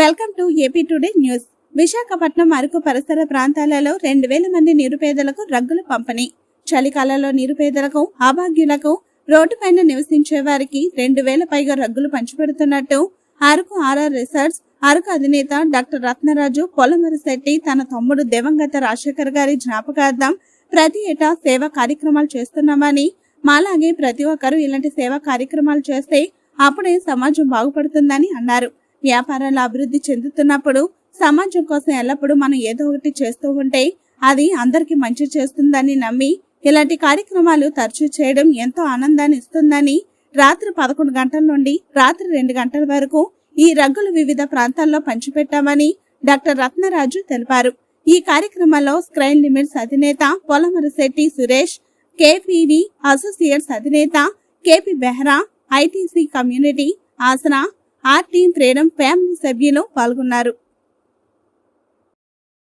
Welcome to AP today news Visakhapatnam Araku పరిసర ప్రాంతాలలో రెండు వేల మంది నిరుపేదలకు రగ్గులు పంపిణీ. చలికాలంలో నిరుపేదలకు అభాగ్యులకు రోడ్డుపైన నివసించే వారికి రెండు వేల పైగా రగ్గులు పంచిపెడుతున్నట్టు అరకు ఆర్ఆర్ రిసార్ట్స్ అరకు అధినేత డాక్టర్ రత్నరాజు పొలమరిశెట్టి తన తమ్ముడు దివంగత రాజశేఖర్ గారి జ్ఞాపకార్థం ప్రతి ఏటా సేవా కార్యక్రమాలు చేస్తున్నామని మాలాగే ప్రతి ఒక్కరూ ఇలాంటి సేవా కార్యక్రమాలు చేస్తే అప్పుడే సమాజం బాగుపడుతుందని అన్నారు. వ్యాపారాలు అభివృద్ధి చెందుతున్నప్పుడు సమాజం కోసం ఎల్లప్పుడూ మనం ఏదో ఒకటి చేస్తూ ఉంటే అది అందరికి మంచి చేస్తుందని నమ్మి ఇలాంటి కార్యక్రమాలు తరచూ చేయడం ఎంతో ఆనందాన్ని ఇస్తుందని రాత్రి పదకొండు గంటల నుండి రాత్రి రెండు గంటల వరకు ఈ రగ్గులు వివిధ ప్రాంతాల్లో పంచిపెట్టామని డాక్టర్ రత్నరాజు తెలిపారు. ఈ కార్యక్రమంలో స్క్రైన్ లిమిట్స్ అధినేత పొలమరశెట్టి సురేష్ కేపీవి అసోసియేట్స్ అధినేత కేపీ బెహ్రా ఐటీసీ కమ్యూనిటీ ఆసన ఆర్టీ టీమ్ ఫ్రీడమ్ ఫ్యామిలీ సభ్యులు పాల్గొన్నారు.